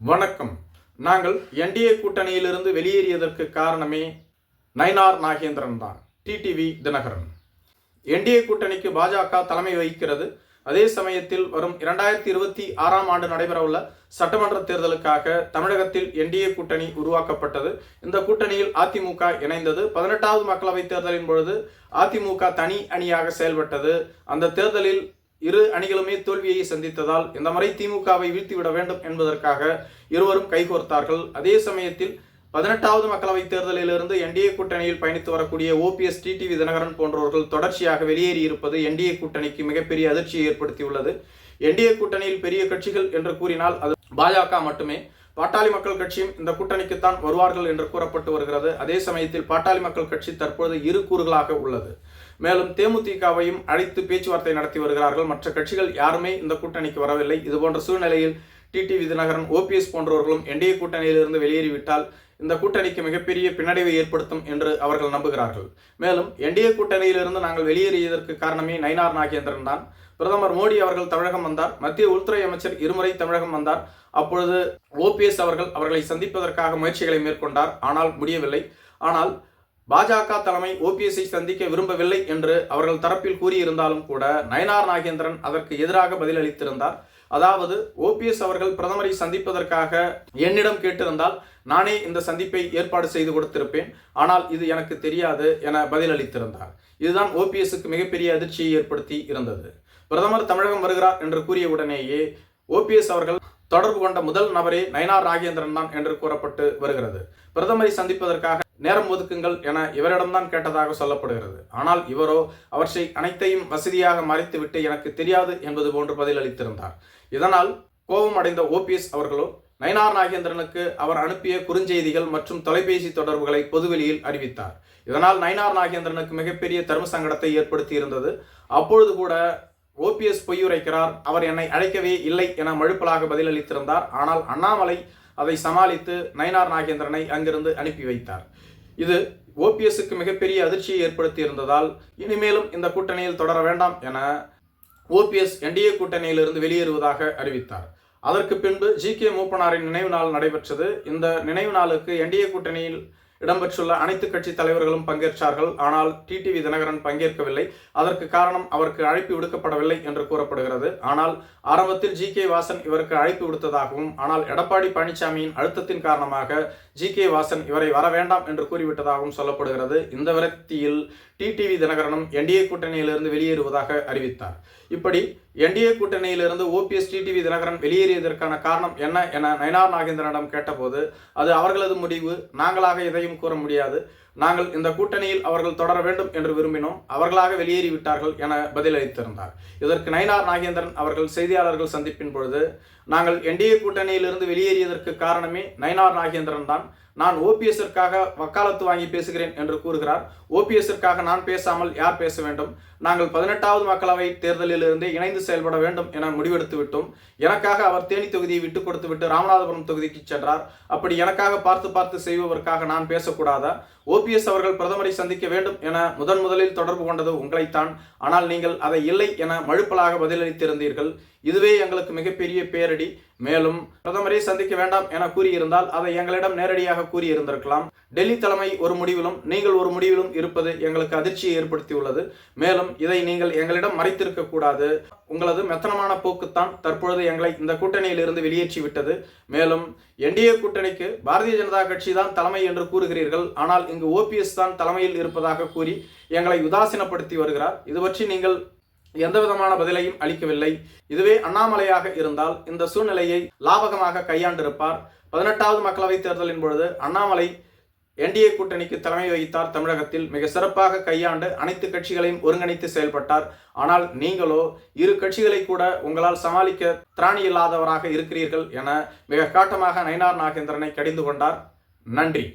வணக்கம். நாங்கள் என்டிஏ கூட்டணியிலிருந்து வெளியேறியதற்கு காரணமே நயனார் நாகேந்திரன் தான். டிடிவி தினகரன். என்டிஏ கூட்டணிக்கு பாஜக தலைமை வகிக்கிறது. அதே சமயத்தில் வரும் இரண்டாயிரத்தி இருபத்தி ஆறாம் ஆண்டு நடைபெறவுள்ள சட்டமன்ற தேர்தலுக்காக தமிழகத்தில் என்டிஏ கூட்டணி உருவாக்கப்பட்டது. இந்த கூட்டணியில் அதிமுக இணைந்தது. பதினெட்டாவது மக்களவைத் தேர்தலின் பொழுது அதிமுக தனி அணியாக செயல்பட்டது. அந்த தேர்தலில் இரு அணிகளுமே தோல்வியை சந்தித்ததால் இந்த முறை திமுகவை வீழ்த்திவிட வேண்டும் என்பதற்காக இருவரும் கைகோர்த்தார்கள். அதே சமயத்தில் பதினெட்டாவது மக்களவைத் தேர்தலிலிருந்து என்டிஏ கூட்டணியில் பயணித்து வரக்கூடிய ஓபிஎஸ் டிடிவி தினகரன் போன்றவர்கள் தொடர்ச்சியாக வெளியேறி இருப்பது என்டிஏ கூட்டணிக்கு மிகப்பெரிய அதிர்ச்சியை ஏற்படுத்தியுள்ளது. என்டிஏ கூட்டணியில் பெரிய கட்சிகள் என்று கூறினால் அது பாஜக மட்டுமே. பாட்டாளி மக்கள் கட்சியும் இந்த கூட்டணிக்குத்தான் வருவார்கள் என்று கூறப்பட்டு வருகிறது. அதே சமயத்தில் பாட்டாளி மக்கள் கட்சி தற்பொழுது இரு கூறுகளாக உள்ளது. மேலும் தேமுதிகவையும் அழைத்து பேச்சுவார்த்தை நடத்தி வருகிறார்கள். மற்ற கட்சிகள் யாருமே இந்த கூட்டணிக்கு வரவில்லை. இதுபோன்ற சூழ்நிலையில் டிடிவி தினகரன் ஓபிஎஸ் போன்றவர்களும் என்டிஏ கூட்டணியிலிருந்து வெளியேறிவிட்டால் இந்த கூட்டணிக்கு மிகப்பெரிய பின்னடைவை ஏற்படுத்தும் என்று அவர்கள் நம்புகிறார்கள். மேலும் என்டிஏ கூட்டணியிலிருந்து நாங்கள் வெளியேறியதற்கு காரணமே நயினார் நாகேந்திரன் தான். பிரதமர் மோடி அவர்கள் தமிழகம் வந்தார். மத்திய உள்துறை அமைச்சர் இருமுறை தமிழகம் வந்தார். அப்பொழுது ஓபிஎஸ் அவர்கள் அவர்களை சந்திப்பதற்காக முயற்சிகளை மேற்கொண்டார். ஆனால் முடியவில்லை. ஆனால் பாஜக தலைமை ஓபிஎஸ்ஐ சந்திக்க விரும்பவில்லை என்று அவர்கள் தரப்பில் கூறியிருந்தாலும் கூட நயனார் நாகேந்திரன் அதற்கு எதிராக பதிலளித்திருந்தார். அதாவது ஓபிஎஸ் அவர்கள் பிரதமரை சந்திப்பதற்காக என்னிடம் கேட்டிருந்தால் நானே இந்த சந்திப்பை ஏற்பாடு செய்து கொடுத்திருப்பேன். ஆனால் இது எனக்கு தெரியாது என பதிலளித்திருந்தார். இதுதான் ஓபிஎஸ்க்கு மிகப்பெரிய அதிர்ச்சியை ஏற்படுத்தி இருந்தது. பிரதமர் தமிழகம் வருகிறார் என்று கூறிய உடனேயே ஓபிஎஸ் அவர்கள் தொடர்பு கொண்ட முதல் நபரே நயனார் நாகேந்திரன் தான் என்று கூறப்பட்டு வருகிறது. பிரதமரை சந்திப்பதற்காக நேரம் ஒதுக்குங்கள் என இவரிடம்தான் கேட்டதாக சொல்லப்படுகிறது. ஆனால் இவரோ அவற்றை அனைத்தையும் வசதியாக மறைத்துவிட்டு எனக்கு தெரியாது என்பது போன்று பதில் அளித்திருந்தார் இதனால் கோபம் அடைந்த ஓபிஎஸ் அவர்களோ நயனார் நாகேந்திரனுக்கு அவர் அனுப்பிய குறுஞ்செய்திகள் மற்றும் தொலைபேசி தொடர்புகளை பொதுவெளியில் அறிவித்தார். இதனால் நயனார் நாகேந்திரனுக்கு மிகப்பெரிய தர்ம சங்கடத்தை ஏற்படுத்தி இருந்தது அப்பொழுது கூட ஓபிஎஸ் பொய்யுரைக்கிறார் அவர் என்னை அழைக்கவே இல்லை என மழுப்பலாக பதிலளித்திருந்தார். ஆனால் அண்ணாமலை அதை சமாளித்து நயனார் நாகேந்திரனை அங்கிருந்து அனுப்பி வைத்தார். இது ஓபிஎஸ்க்கு மிகப்பெரிய அதிர்ச்சியை ஏற்படுத்தி இருந்ததால் இனிமேலும் இந்த கூட்டணியில் தொடர வேண்டாம் என ஓபிஎஸ் என்டிஏ கூட்டணியிலிருந்து வெளியேறுவதாக அறிவித்தார். அதற்கு பின்பு ஜி கே மூப்பனாரின் நினைவு நாள் நடைபெற்றது. இந்த நினைவு நாளுக்கு என்டிஏ கூட்டணியில் இடம்பெற்றுள்ள அனைத்து கட்சி தலைவர்களும் பங்கேற்றார்கள். ஆனால் டிடிவி தினகரன் பங்கேற்கவில்லை. அதற்கு காரணம் அவருக்கு அழைப்பு விடுக்கப்படவில்லை என்று கூறப்படுகிறது. ஆனால் ஆரம்பத்தில் ஜி கே வாசன் இவருக்கு அழைப்பு விடுத்ததாகவும் ஆனால் எடப்பாடி பழனிசாமியின் அழுத்தத்தின் காரணமாக ஜி கே வாசன் இவரை வர வேண்டாம் என்று கூறிவிட்டதாகவும் சொல்லப்படுகிறது. இந்த விரக்தியில் டிடிவி தினகரனும் என்டிஏ கூட்டணியிலிருந்து வெளியேறுவதாக அறிவித்தார். இப்படி என்டிஏ கூட்டணியிலிருந்து ஓபிஎஸ் டிடிவி தினகரன் வெளியேறியதற்கான காரணம் என்ன என நயனார் நாகேந்திரனிடம் கேட்டபோது அது அவர்களது முடிவு நாங்களாக எதையும் கூற முடியாது. நாங்கள் இந்த கூட்டணியில் அவர்கள் தொடர வேண்டும் என்று விரும்பினோம். அவர்களாக வெளியேறிவிட்டார்கள் என பதிலளித்திருந்தார். இதற்கு நயினார் நாகேந்திரன் அவர்கள் செய்தியாளர்கள் சந்திப்பின் பொழுது நாங்கள் என்டிஏ கூட்டணியிலிருந்து வெளியேறியதற்கு காரணமே நயினார் நாகேந்திரன் தான். நான் ஓபிஎஸ்ஸிற்காக வக்காலத்து வாங்கி பேசுகிறேன் என்று கூறுகிறார். ஓபிஎஸ்ஸிற்காக நான் பேசாமல் யார் பேச வேண்டும்? நாங்கள் பதினெட்டாவது மக்களவை தேர்தலில் தேர்தலிலிருந்தே இணைந்து செயல்பட வேண்டும் என முடிவெடுத்து விட்டோம். எனக்காக அவர் தேனி தொகுதியை விட்டு கொடுத்து விட்டு ராமநாதபுரம் தொகுதிக்கு சென்றார். அப்படி எனக்காக பார்த்து பார்த்து செய்பவருக்காக நான் பேசக்கூடாதா? ஓபிஎஸ் அவர்கள் பிரதமரை சந்திக்க வேண்டும் என முதன் முதலில் தொடர்பு கொண்டது உங்களைத்தான். ஆனால் நீங்கள் அதை இல்லை என மழுப்பலாக பதிலளித்திருந்தீர்கள். இதுவே எங்களுக்கு மிகப்பெரிய பேரடி. மேலும் பிரதமரை சந்திக்க வேண்டாம் என கூறியிருந்தால் அதை எங்களிடம் நேரடியாக கூறியிருந்திருக்கலாம். டெல்லி தலைமை ஒரு முடிவிலும் நீங்கள் ஒரு முடிவிலும் இருப்பது எங்களுக்கு அதிர்ச்சியை ஏற்படுத்தியுள்ளது. மேலும் இதை நீங்கள் எங்களிடம் மறைத்திருக்க கூடாது. உங்களது மெத்தனமான போக்குத்தான் தற்பொழுது எங்களை இந்த கூட்டணியில் இருந்து வெளியேற்றி விட்டது மேலும் என்டிஏ கூட்டணிக்கு பாரதிய ஜனதா கட்சி தான் தலைமை என்று கூறுகிறீர்கள். ஆனால் இங்கு ஓபிஎஸ் தான் தலைமையில் இருப்பதாக கூறி எங்களை உதாசீனப்படுத்தி வருகிறார். இது பற்றி நீங்கள் எந்த விதமான பதிலையும் அளிக்கவில்லை. இதுவே அண்ணாமலையாக இருந்தால் இந்த சூழ்நிலையை லாபகமாக கையாண்டிருப்பார். பதினெட்டாவது மக்களவைத் தேர்தலின் பொழுது அண்ணாமலை என்டிஏ கூட்டணிக்கு தலைமை வகித்தார் தமிழகத்தில். மிக சிறப்பாக கையாண்டு அனைத்து கட்சிகளையும் ஒருங்கிணைத்து செயல்பட்டார். ஆனால் நீங்களோ இரு கட்சிகளை கூட உங்களால் சமாளிக்க திராணி இல்லாதவராக இருக்கிறீர்கள் என மிக காட்டமாக நயினார் நாகேந்திரனை கடிந்து கொண்டார். நன்றி.